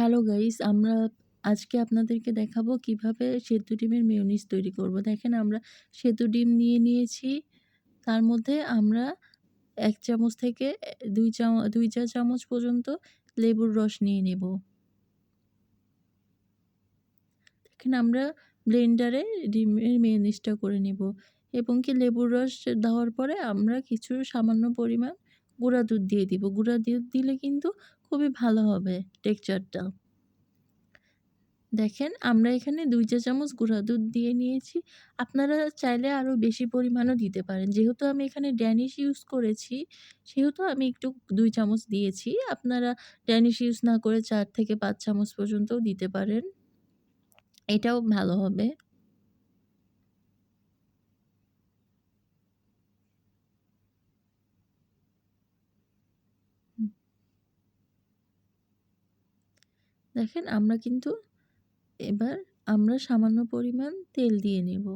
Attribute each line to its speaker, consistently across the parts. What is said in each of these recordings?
Speaker 1: Hello guys আমরা আজকে আপনাদেরকে দেখাবো কীভাবে সেদ্ধ ডিমের মেয়োনিজ তৈরি করব। দেখেন, আমরা সেদ্ধ ডিম নিয়ে নিয়েছি। তার মধ্যে আমরা এক চামচ থেকে দুই চাম দুই চা চামচ পর্যন্ত লেবুর রস নিয়ে নেব। দেখেন, আমরা ব্লেন্ডারে ডিমের মেয়োনিজটা করে নেব এবং কি লেবুর রস দেওয়ার পরে আমরা কিছু সামান্য পরিমাণ গুঁড়া দুধ দিয়ে দিব। গুঁড়া দুধ দিলে কিন্তু খুবই ভালো হবে টেক্সচারটা। দেখেন, আমরা এখানে দুই চা চামচ গুঁড়া দুধ দিয়ে নিয়েছি। আপনারা চাইলে আরও বেশি পরিমাণও দিতে পারেন। যেহেতু আমি এখানে ড্যানিশ ইউজ করেছি, সেহেতু আমি একটু দুই চামচ দিয়েছি। আপনারা ড্যানিশ ইউজ না করে চার থেকে পাঁচ চামচ পর্যন্তও দিতে পারেন। এটাও ভালো হবে। দেখেন, আমরা কিন্তু এবার আমরা সামান্য পরিমাণ তেল দিয়ে নেব,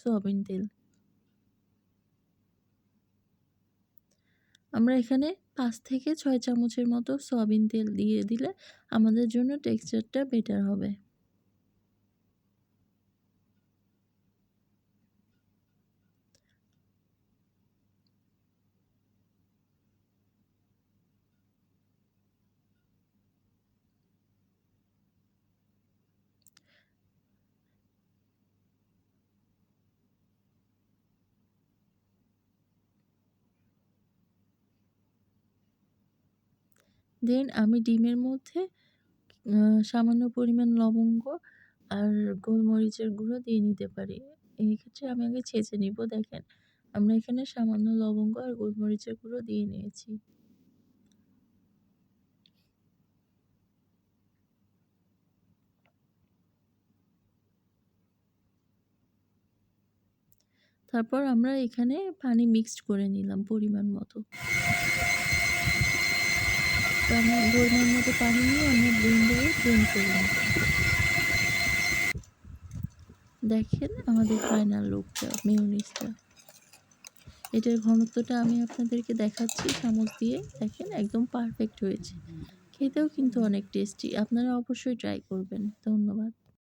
Speaker 1: সোয়াবিন তেল। আমরা এখানে পাঁচ থেকে ছয় চামচের মতো সোয়াবিন তেল দিয়ে দিলে আমাদের জন্য টেক্সচারটা বেটার হবে। দেন আমি ডিমের মধ্যে সামান্য পরিমাণ লবঙ্গ আর গোলমরিচের গুঁড়ো দিয়ে নিতে পারি। এই ক্ষেত্রে আমি আগে ছেঁচে নিব, দেখেন। আমরা এখানে সামান্য লবঙ্গ আর গোলমরিচের গুঁড়ো দিয়ে নিয়েছি। তারপর আমরা এখানে পানি মিক্সড করে নিলাম পরিমাণ মতো। পরিমাণ মতো পানি নিয়ে আমরা ব্লেন্ডারে ব্লেন্ড করে নেব দেখেন আমাদের ফাইনাল লুকটা মিউনিসটা এটার ঘনত্বটা আমি আপনাদেরকে দেখাচ্ছি চামচ দিয়ে। দেখেন একদম পারফেক্ট হয়েছে। খেতেও কিন্তু অনেক টেস্টি আপনারা অবশ্যই ট্রাই করবেন। ধন্যবাদ।